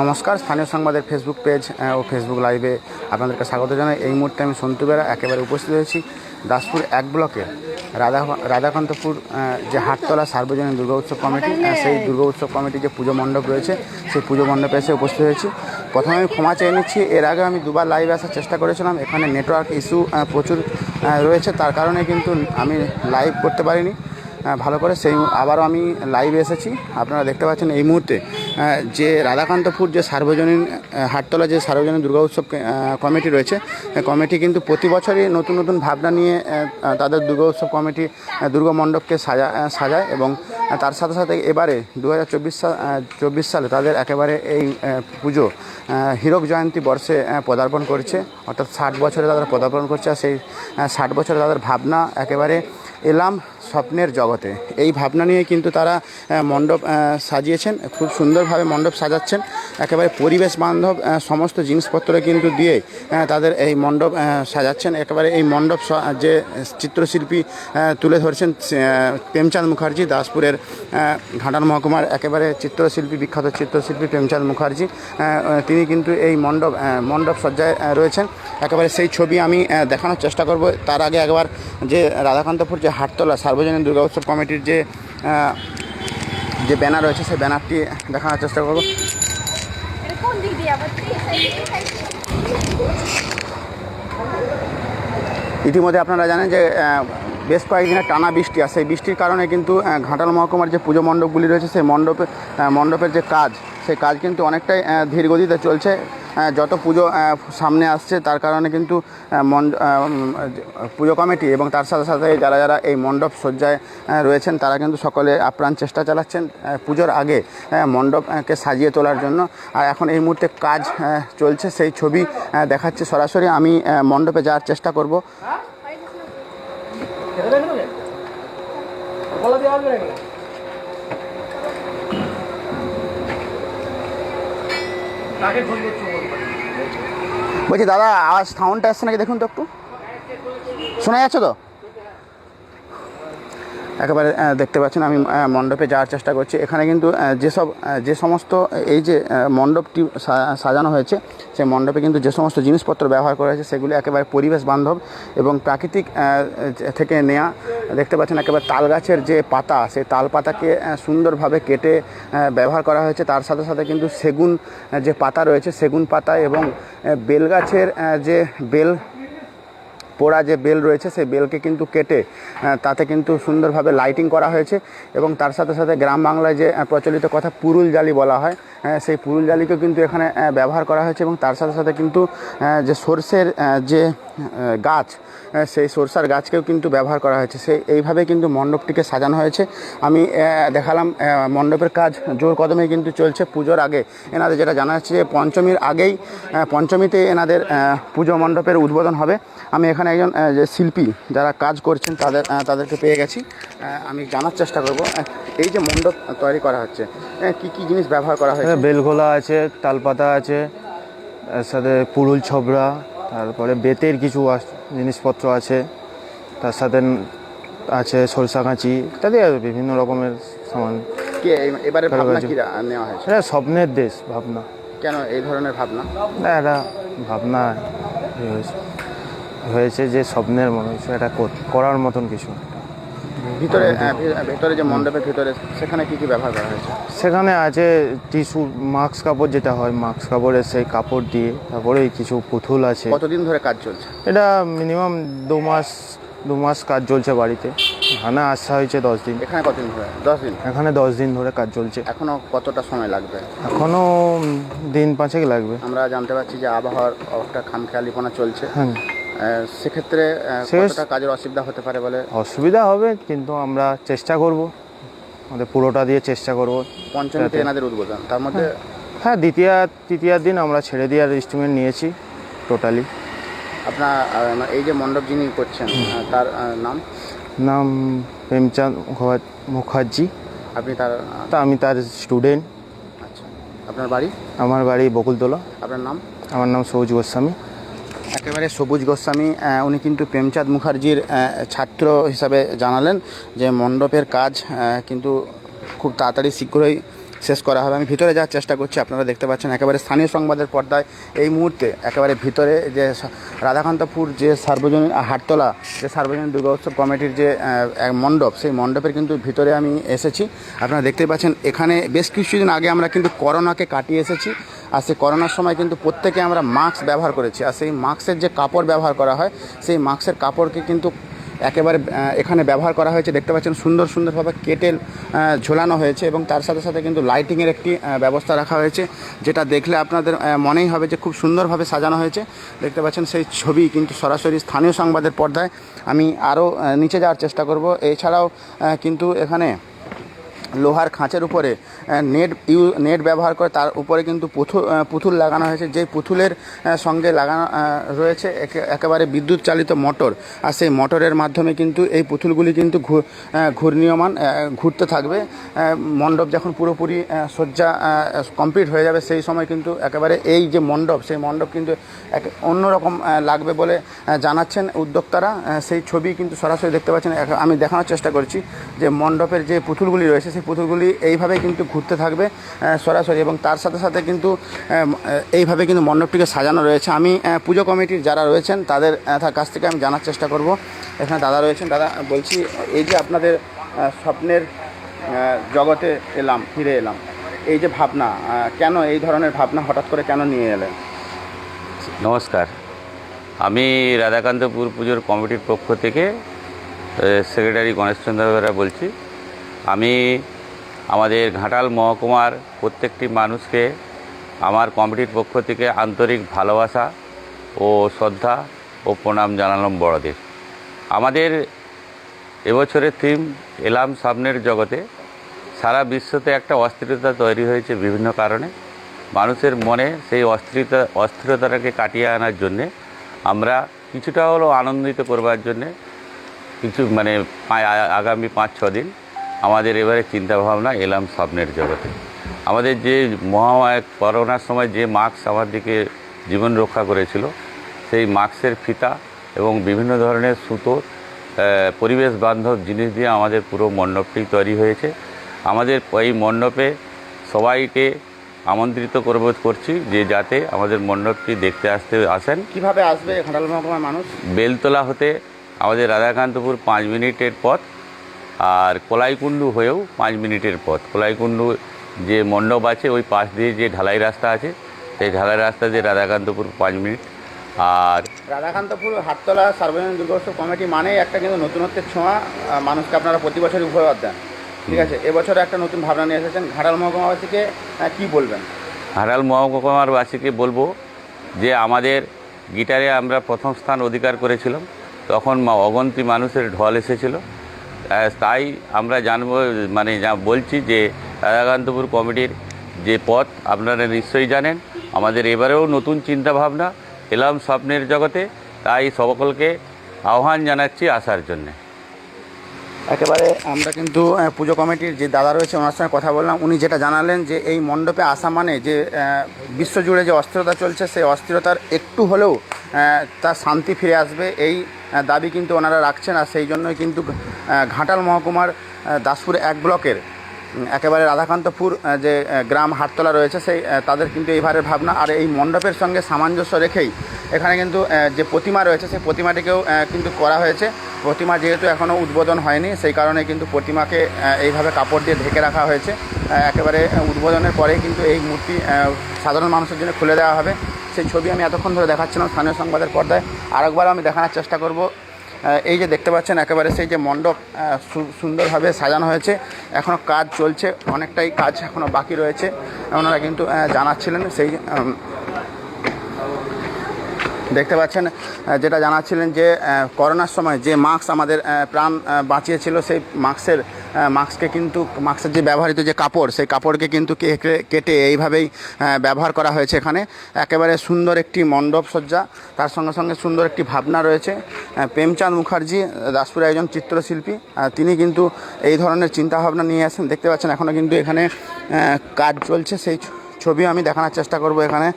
নমস্কার, স্থানীয় সংবাদের ফেসবুক পেজ ও ফেসবুক লাইভে আপনাদেরকে স্বাগত জানাই। এই মুহূর্তে আমি সন্তু বেরা একেবারে উপস্থিত হয়েছি দাসপুর এক ব্লকে। রাধা, রাধাকান্তপুর যে হাটতলা সার্বজনীন দুর্গা উৎসব কমিটি সেই দুর্গা উৎসব কমিটির যে পুজো মণ্ডপ রয়েছে, সেই পুজো মণ্ডপে এসে উপস্থিত হয়েছি। প্রথমে আমি ক্ষমা চেয়ে নিচ্ছি, এর আগে আমি দুবার লাইভে আসার চেষ্টা করেছিলাম, এখানে নেটওয়ার্ক ইস্যু প্রচুর রয়েছে। তার কারণে কিন্তু আমি লাইভ করতে পারিনি। ভালো করে সেই আবারও আমি লাইভে এসেছি। আপনারা দেখতে পাচ্ছেন এই মুহূর্তে যে রাধাকান্তপুর যে সার্বজনীন আহ, হাটতলা যে সার্বজনীন দুর্গা উৎসব কমিটি রয়েছে কমিটি কিন্তু প্রতি বছরই নতুন নতুন ভাবনা নিয়ে তাদের দুর্গা উৎসব কমিটি দুর্গা মণ্ডপকে সাজা সাজায় এবং তার সাথে সাথে এবারে দু হাজার চব্বিশ সাল তাদের একেবারে এই পুজো হীরক জয়ন্তী বর্ষে পদার্পণ করছে। অর্থাৎ ষাট বছরে তারা পদার্পণ করছে আর সেই ষাট বছরে তাদের ভাবনা একেবারে এলাম স্বপ্নের জগতে। এই ভাবনা নিয়ে কিন্তু তারা মণ্ডপ সাজিয়েছেন, খুব সুন্দরভাবে মণ্ডপ সাজাচ্ছেন। একেবারে পরিবেশ বান্ধব সমস্ত জিনিসপত্র কিন্তু দিয়ে তাদের এই মণ্ডপ সাজাচ্ছেন। একেবারে এই মণ্ডপ যে চিত্রশিল্পী তুলে ধরছেন প্রেমচাঁদ মুখার্জি, দাসপুরের ঘাটাল মহকুমার একেবারে চিত্রশিল্পী, বিখ্যাত চিত্রশিল্পী প্রেমচাঁদ মুখার্জি তিনি কিন্তু এই মণ্ডপ মণ্ডপ সজ্জায় রয়েছেন। একেবারে সেই ছবি আমি দেখানোর চেষ্টা করব। তার আগে একবার যে রাধাকান্তপুর যে হাটতলা সার্বজনীন দুর্গা উৎসব কমিটির যে যে ব্যানার রয়েছে সেই ব্যানারটি দেখানোর চেষ্টা করব। ইতিমধ্যে আপনারা জানেন যে বেশ কয়েকদিনের টানা বৃষ্টি আর সেই বৃষ্টির কারণে কিন্তু ঘাটাল মহকুমার যে পুজো মণ্ডপগুলি রয়েছে সেই মণ্ডপে মণ্ডপের যে কাজ সেই কাজ কিন্তু অনেকটাই আহ, ধীর গতিতে চলছে। যত পুজো সামনে আসছে, তার কারণে কিন্তু পুজো কমিটি এবং তার সাথে সাথে যারা যারা এই মণ্ডপ সজ্জায় রয়েছেন, তারা কিন্তু সকলে আপ্রাণ চেষ্টা চালাচ্ছেন পুজোর আগে মণ্ডপকে সাজিয়ে তোলার জন্য। আর এখন এই মুহূর্তে কাজ চলছে, সেই ছবি দেখাচ্ছে সরাসরি। আমি মণ্ডপে যাওয়ার চেষ্টা করব। বলছি দাদা আওয়াজ সাউন্ডটা আসছে নাকি? দেখুন তো একটু। শোনা যাচ্ছে তো? একেবারে দেখতে পাচ্ছেন আমি মণ্ডপে যাওয়ার চেষ্টা করছি। এখানে কিন্তু যেসব যে সমস্ত, এই যে মণ্ডপটি সাজানো হয়েছে সেই মণ্ডপে কিন্তু যে সমস্ত জিনিসপত্র ব্যবহার করা হয়েছে, সেগুলি একেবারে পরিবেশ বান্ধব এবং প্রাকৃতিক থেকে নেওয়া দেখতে পাচ্ছেন একেবারে তাল গাছের যে পাতা, সেই তাল পাতাকে সুন্দরভাবে কেটে ব্যবহার করা হয়েছে। তার সাথে সাথে কিন্তু সেগুন যে পাতা রয়েছে, সেগুন পাতা এবং বেল গাছের যে বেল পোড়া যে বেল রয়েছে, সেই বেলকে কিন্তু কেটে তাতে কিন্তু সুন্দরভাবে লাইটিং করা হয়েছে এবং তার সাথে সাথে গ্রাম বাংলায় যে প্রচলিত কথা পুরুল জালি বলা হয় সেই পুরুল জালিকেও কিন্তু এখানে ব্যবহার করা হয়েছে এবং তার সাথে সাথে কিন্তু যে সর্ষের যে গাছ সেই সরষার গাছকেও কিন্তু ব্যবহার করা হয়েছে। সেই, এইভাবে কিন্তু মণ্ডপটিকে সাজানো হয়েছে। আমি দেখালাম মণ্ডপের কাজ জোর কদমে কিন্তু চলছে পুজোর আগে। এনাদের যেটা জানা যাচ্ছে যে, পঞ্চমীর আগেই পঞ্চমীতে এনাদের পুজো মণ্ডপের উদ্বোধন হবে। আমি এখানে একজন যে শিল্পী যারা কাজ করছেন তাদের তাদেরকে পেয়ে গেছি। আমি জানার চেষ্টা করব এই যে মণ্ডপ তৈরি করা হচ্ছে কি কি জিনিস ব্যবহার করা হয়েছে? বেলঘোলা আছে তালপাতা আছে তার সাথে পুরুল ছবরা তারপরে বেতের কিছু জিনিসপত্র আছে তার সাথে আছে সরষা কাঁচি ইত্যাদি আর বিভিন্ন রকমের সামান এবারে ভাবনা কি নেওয়া হয়েছে? এটা স্বপ্নের দেশ ভাবনা। কেন এই ধরনের ভাবনা? না এটা ভাবনা হয়েছে হয়েছে যে স্বপ্নের মনে হয়েছে এটা করার মতন কিছু। ভিতরে আহ, ভি- যে মণ্ডপের ভিতরে সেখানে কি কি ব্যবহার করা হয়েছে? সেখানে আছে টিস্যু মাস্ক কাপড় যেটা হয় মাস্ক কাপড়ের সেই কাপড় দিয়ে তারপরে কিছু পুতুল আছে। কতদিন ধরে কাজ চলছে? এটা মিনিমাম দু মাস দু মাস কাজ চলছে বাড়িতে। এখানে আসা হয়েছে দশ দিন। এখানে কতদিন ধরে? দশ দিন? এখানে দশ দিন ধরে কাজ চলছে। এখনও কতটা সময় লাগবে? এখনও দিন পাঁচেক লাগবে। আমরা জানতে পারছি যে আবহাওয়ার একটা খামখেয়ালিপনা চলছে। হ্যাঁ। সেক্ষেত্রে কতটা কাজের অসুবিধা হতে পারে বলে? অসুবিধা হবে কিন্তু আমরা চেষ্টা করব। আমাদের পুরোটা দিয়ে চেষ্টা করব। পঞ্চমীতে এনাদের উদ্বোধন। তার মধ্যে হ্যাঁ। দ্বিতীয় তৃতীয় দিন আমরা ছেড়ে দেওয়ার ইনস্ট্রুমেন্ট নিয়েছি টোটালি আপনার এই যে মণ্ডপ যিনি করছেন তার নাম? নাম প্রেমচাঁদ মুখার্জি। আপনি তার তা আমি তার স্টুডেন্ট আচ্ছা। আপনার বাড়ি? আমার বাড়ি বকুলতলা। আপনার নাম? আমার নাম সৌজ গোস্বামী। একেবারে সবুজ গোস্বামী উনি কিন্তু প্রেমচাঁদ মুখার্জির ছাত্র হিসাবে জানালেন যে মণ্ডপের কাজ কিন্তু খুব তাড়াতাড়ি শীঘ্রই শেষ করা হবে। আমি ভিতরে যাওয়ার চেষ্টা করছি, আপনারা দেখতে পাচ্ছেন একেবারে স্থানীয় সংবাদের পর্দায় এই মুহূর্তে একেবারে ভিতরে যে রাধাকান্তপুর যে সার্বজনীন হাটতলা, যে সার্বজনীন দুর্গা উৎসব কমিটির যে এক মণ্ডপ, সেই মণ্ডপের কিন্তু ভিতরে আমি এসেছি। আপনারা দেখতে পাচ্ছেন, এখানে বেশ কিছুদিন আগে আমরা কিন্তু করোনাকে কাটিয়ে এসেছি। আর সেই করোনার সময় কিন্তু প্রত্যেকে আমরা মাস্ক ব্যবহার করেছি। আর সেই মাস্কের যে কাপড় ব্যবহার করা হয়, সেই মাস্কের কাপড়কে কিন্তু একেবারে এখানে ব্যবহার করা হয়েছে। দেখতে পাচ্ছেন সুন্দর সুন্দরভাবে কেটে ঝোলানো হয়েছে এবং তার সাথে সাথে কিন্তু লাইটিংয়ের একটি ব্যবস্থা রাখা হয়েছে, যেটা দেখলে আপনাদের মনেই হবে যে খুব সুন্দরভাবে সাজানো হয়েছে। দেখতে পাচ্ছেন সেই ছবি কিন্তু সরাসরি স্থানীয় সংবাদের পর্দায়। আমি আরও নিচে যাওয়ার চেষ্টা করব। এছাড়াও কিন্তু এখানে লোহার খাঁচের উপরে নেট ইউ, নেট ব্যবহার করে তার উপরে কিন্তু পুতুল পুতুল লাগানো হয়েছে। যেই পুতুলের সঙ্গে লাগানো রয়েছে একে- একেবারে বিদ্যুৎ চালিত মোটর। আর সেই মোটরের মাধ্যমে কিন্তু এই পুতুলগুলি কিন্তু ঘূর্ণীয়মান ঘুরতে থাকবে। মণ্ডপ যখন পুরোপুরি শয্যা কমপ্লিট হয়ে যাবে, সেই সময় কিন্তু একেবারে এই যে মণ্ডপ, সেই মণ্ডপ কিন্তু এক অন্যরকম লাগবে বলে জানাচ্ছেন উদ্যোক্তারা। সেই ছবি কিন্তু সরাসরি দেখতে পাচ্ছেন। আমি দেখানোর চেষ্টা করছি যে মণ্ডপের যে পুতুলগুলি রয়েছে, সেই পুতুলগুলি এইভাবে কিন্তু ঘুরতে থাকবে সরাসরি এবং তার সাথে সাথে কিন্তু এইভাবে কিন্তু মণ্ডপটিকে সাজানো রয়েছে। আমি পুজো কমিটির যারা রয়েছেন তাদের কাছ থেকে আমি জানার চেষ্টা করব। এখানে দাদা রয়েছেন। দাদা, বলছি এই যে আপনাদের স্বপ্নের জগতে এলাম, ফিরে এলাম, এই যে ভাবনা কেন এই ধরনের ভাবনা হঠাৎ করে কেন নিয়ে এলেন? নমস্কার। আমি রাধাকান্তপুর পুজোর কমিটির পক্ষ থেকে সেক্রেটারি গণেশচন্দ্র বলছি। আমি আমাদের ঘাটাল মহকুমার প্রত্যেকটি মানুষকে আমার কমিটির পক্ষ থেকে আন্তরিক ভালোবাসা ও শ্রদ্ধা ও প্রণাম জানালাম বড়দের। আমাদের এবছরের থিম এলাম সামনের জগতে। সারা বিশ্বতে একটা অস্থিরতা তৈরি হয়েছে বিভিন্ন কারণে। মানুষের মনে সেই অস্থিরতা, অস্থিরতাটাকে কাটিয়ে আনার জন্যে আমরা কিছুটা হলেও আনন্দিত করবার জন্যে কিছু মানে আগামী পাঁচ, ছ দিন আমাদের এবারে চিন্তাভাবনা এলাম স্বপ্নের জগতে। আমাদের যে মহামায় করোনার সময় যে মাস্ক আমাদেরকে জীবন রক্ষা করেছিল সেই মাস্কের ফিতা এবং বিভিন্ন ধরনের সুতো পরিবেশ বান্ধব জিনিস দিয়ে আমাদের পুরো মণ্ডপটি তৈরি হয়েছে। আমাদের এই মণ্ডপে সবাইকে আমন্ত্রিত করব করছি যে যাতে আমাদের মণ্ডপটি দেখতে আসতে আসেন। কীভাবে আসবে ঘাটাল মহকুমার মানুষ? বেলতলা হতে আমাদের রাধাকান্তপুর পাঁচ মিনিটের পথ। আর কলাইকুণ্ডু হয়েও পাঁচ মিনিটের পথ। কলাইকুণ্ডু যে মণ্ডপ আছে ওই পাশ দিয়ে যে ঢালাই রাস্তা আছে সেই ঢালাই রাস্তা দিয়ে রাধাকান্তপুর পাঁচ মিনিট। আর রাধাকান্তপুর হাততলা সার্বজনীন দুর্গোৎসব কমিটি মানেই একটা কিন্তু নতুনত্বের ছোঁয়া মানুষকে আপনারা প্রতি বছরই উপহার দেন। ঠিক আছে এবছর একটা নতুন ভাবনা নিয়ে এসেছেন। ঘাটাল মহকুমাবাসীকে কি বলবেন? হারাল মহকুমারবাসীকে বলব যে আমাদের গিটারে আমরা প্রথম স্থান অধিকার করেছিলাম। তখন মা- অগন্তি মানুষের ঢল এসেছিল। তাই আমরা জানব মানে যা বলছি যে রাধাকান্তপুর কমিটির যে পথ, আপনারা নিশ্চয়ই জানেন, আমাদের এবারেও নতুন চিন্তাভাবনা, এলাম স্বপ্নের জগতে, তাই সকলকে আহ্বান জানাচ্ছি আসার জন্যে। একেবারে আমরা কিন্তু পুজো কমিটির যে দাদা রয়েছে, ওনার সঙ্গে কথা বললাম, উনি যেটা জানালেন যে এই মণ্ডপে আসা মানে যে বিশ্বজুড়ে যে অস্থিরতা চলছে, সেই অস্থিরতার একটু হলেও তার শান্তি ফিরে আসবে। এই দাবি কিন্তু ওনারা রাখছেন আর সেই জন্যই কিন্তু ঘাটাল মহকুমার দাসপুর এক ব্লকের একেবারে রাধাকান্তপুর যে গ্রাম হাটতলা রয়েছে, সেই তাদের কিন্তু এইবারের ভাবনা। আর এই মণ্ডপের সঙ্গে সামঞ্জস্য রেখেই এখানে কিন্তু যে প্রতিমা রয়েছে, সেই প্রতিমাটিকেও কিন্তু করা হয়েছে। প্রতিমা যেহেতু এখনও উদ্বোধন হয়নি, সেই কারণে কিন্তু প্রতিমাকে এইভাবে কাপড় দিয়ে ঢেকে রাখা হয়েছে। একেবারে উদ্বোধনের পরে কিন্তু এই মূর্তি সাধারণ মানুষের জন্য খুলে দেওয়া হবে। সেই ছবি আমি এতক্ষণ ধরে দেখাচ্ছিলাম স্থানীয় সংবাদের পর্দায়। আরেকবার আমি দেখানোর চেষ্টা করব। এই যে দেখতে পাচ্ছেন একেবারে সেই যে মণ্ডপ সুন্দরভাবে সাজানো হয়েছে। এখনও কাজ চলছে, অনেকটাই কাজ এখনও বাকি রয়েছে। ওনারা কিন্তু জানাচ্ছিলেন সেই দেখতে পাচ্ছেন যেটা জানাচ্ছিলেন যে করোনার সময় যে মাস্ক আমাদের প্রাণ বাঁচিয়েছিল সেই মাস্কের মাস্ককে কিন্তু মাস্কের যে ব্যবহৃত যে কাপড় সেই কাপড়কে কিন্তু কেটে এইভাবেই ব্যবহার করা হয়েছে এখানে। একেবারে সুন্দর একটি মণ্ডপ সজ্জা তার সঙ্গে সঙ্গে সুন্দর একটি ভাবনা রয়েছে। প্রেমচাঁদ মুখার্জি আহ, দাসপুরের একজন চিত্রশিল্পী তিনি কিন্তু এই ধরনের চিন্তাভাবনা নিয়ে আসেন দেখতে পাচ্ছেন এখনও কিন্তু এখানে কাজ চলছে। সেই ছবি আমি দেখানোর চেষ্টা করব এখানে।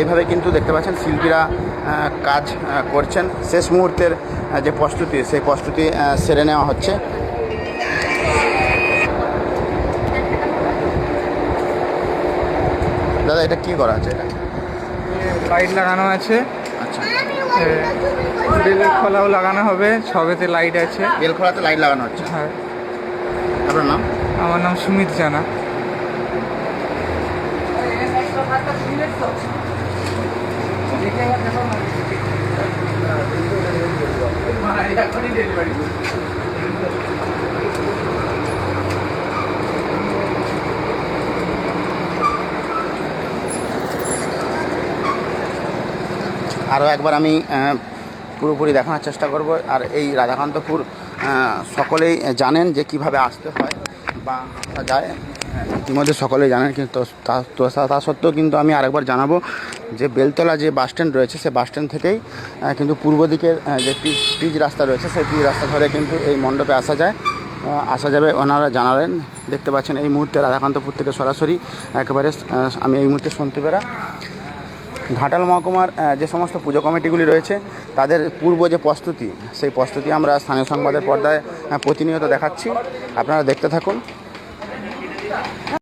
এইভাবে কিন্তু দেখতে পাচ্ছেন শিল্পীরা কাজ করছেন। শেষ মুহূর্তের যে প্রস্তুতি সেই প্রস্তুতি সেরে নেওয়া হচ্ছে। দাদা এটা কি করা আছে? এটা লাইট লাগানো আছে। আচ্ছা। বেল খোলাও লাগানো হবে সবেতে লাইট আছে। বেল খোলাতে লাইট লাগানো হচ্ছে? হ্যাঁ। আপনার নাম? আমার নাম সুমিত জানা। আরও একবার আমি পুরোপুরি দেখানোর চেষ্টা করব। আর এই রাধাকান্তপুর সকলেই জানেন যে কীভাবে আসতে হয় বা যায়। হ্যাঁ, ইতিমধ্যে সকলেই জানেন কিন্তু তা সত্ত্বেও কিন্তু আমি আরেকবার জানাব যে বেলতলা যে বাস স্ট্যান্ড রয়েছে সেই বাস স্ট্যান্ড থেকেই কিন্তু পূর্ব দিকের যে পিচ রাস্তা রয়েছে, সেই পিচ রাস্তা ধরে কিন্তু এই মণ্ডপে আসা যায়। আসা যাবে ওনারা জানালেন। দেখতে পাচ্ছেন এই মুহূর্তে রাধাকান্তপুর থেকে সরাসরি একেবারে আমি এই মুহূর্তে শুনতে পেরা ঘাটাল মহকুমার যে সমস্ত পুজো কমিটিগুলি রয়েছে, তাদের পূর্ব যে প্রস্তুতি, সেই প্রস্তুতি আমরা স্থানীয় সংবাদের পর্দায় প্রতিনিয়ত দেখাচ্ছি। আপনারা দেখতে থাকুন।